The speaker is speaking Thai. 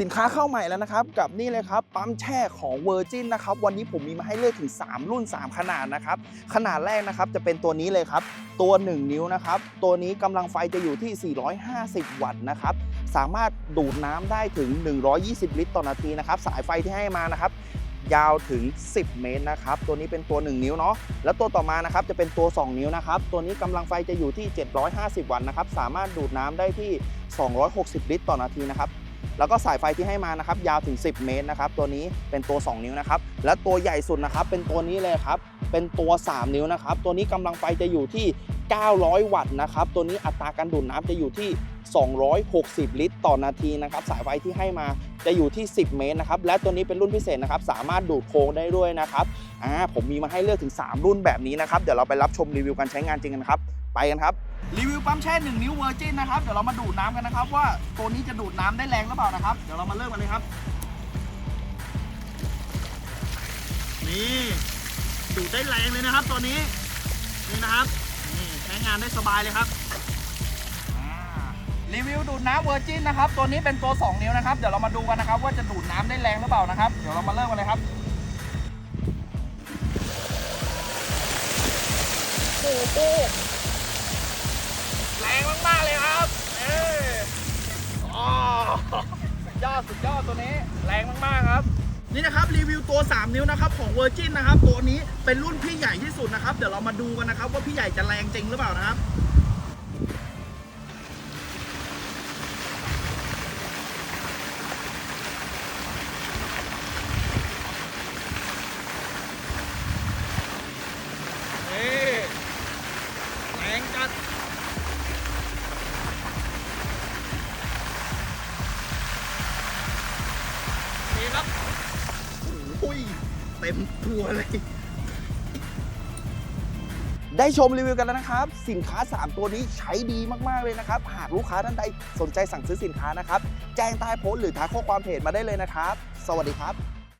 สินค้าเข้าใหม่แล้วนะครับ กับนี่เลยครับปั๊มแช่ของ Virgin นะครับ วันนี้ผมมีมาให้เลือกถึง 3 รุ่น 3 ขนาดนะครับ ขนาดแรกนะครับจะเป็นตัวนี้เลยครับ ตัว 1 นิ้วนะครับ ตัวนี้กำลังไฟจะอยู่ที่ 450 วัตต์นะครับ สามารถดูดน้ำได้ถึง 120 ลิตรต่อนาทีนะครับ สายไฟที่ให้มานะครับยาวถึง 10 เมตรนะครับ ตัวนี้เป็นตัว 1 นิ้วเนาะ แล้วตัวต่อมานะครับจะเป็นตัว 2 นิ้วนะครับ ตัวนี้กำลังไฟจะอยู่ที่ 750 วัตต์นะครับ สามารถดูดน้ำได้ที่ 260 ลิตรต่อนาทีนะครับ แล้วก็สายไฟที่ให้มานะครับยาวถึง 10 เมตรนะครับตัวนี้เป็นตัว 2 นิ้วนะครับและตัวใหญ่สุดนะครับเป็นตัวนี้เลยครับเป็นตัว 3 นิ้วนะครับตัวนี้กำลังไฟจะอยู่ที่ 900 วัตต์นะครับตัวนี้อัตราการดูดน้ำจะอยู่ที่ 260 ลิตร ต่อนาทีนะครับสายไฟที่ให้มาจะอยู่ที่ 10 เมตรนะครับและตัวนี้เป็นรุ่นพิเศษนะครับสามารถดูดโค้งได้ด้วยนะครับอ่าผมมีมาให้เลือกถึง 3 รุ่นแบบนี้นะครับเดี๋ยวเราไปรับชมรีวิวการใช้งานจริงกันครับไปกันครับรีวิวปั๊มแช่ 1 นิ้วเวอร์จินนะครับเดี๋ยวเรามาดูดน้ำกันนะครับว่าตัวนี้จะดูดน้ำได้แรงหรือเปล่านะครับเดี๋ยวเรามาเริ่มกันเลยครับนี่ดูดได้แรงเลยนะครับตัวนี้นี่นะครับนี่ใช้งานได้สบายเลยครับ รีวิวดูดน้ำเวอร์จินนะครับ ตัวนี้เป็นตัว 2 นิ้วนะครับ เดี๋ยวเรามาดูกันนะครับ ว่าจะดูดน้ำได้แรงหรือเปล่านะครับ เดี๋ยวเรามาเริ่มกันเลยครับโอ้โหแรงมากๆเลยครับ เอออ๋อสุดยอดสุดยอดตัวนี้ แรงมากๆครับนี่นะครับรีวิวตัว 3 นิ้วนะครับของ Virgin นะครับ ตัวนี้เป็นรุ่นพี่ใหญ่ที่สุดนะครับ เดี๋ยวเรามาดูกันนะครับ ว่าพี่ใหญ่จะแรงจริงหรือเปล่านะครับ ครับโอ้ยเต็มตัวเลย ได้ชมรีวิวกันแล้วนะครับ สินค้า 3 ตัวนี้ใช้ดีมาก ๆ เลยนะครับ หากลูกค้าท่านใดสนใจสั่งซื้อสินค้านะครับ แจ้งใต้โพสต์หรือทักข้อความเพจมาได้เลยนะครับ สวัสดีครับ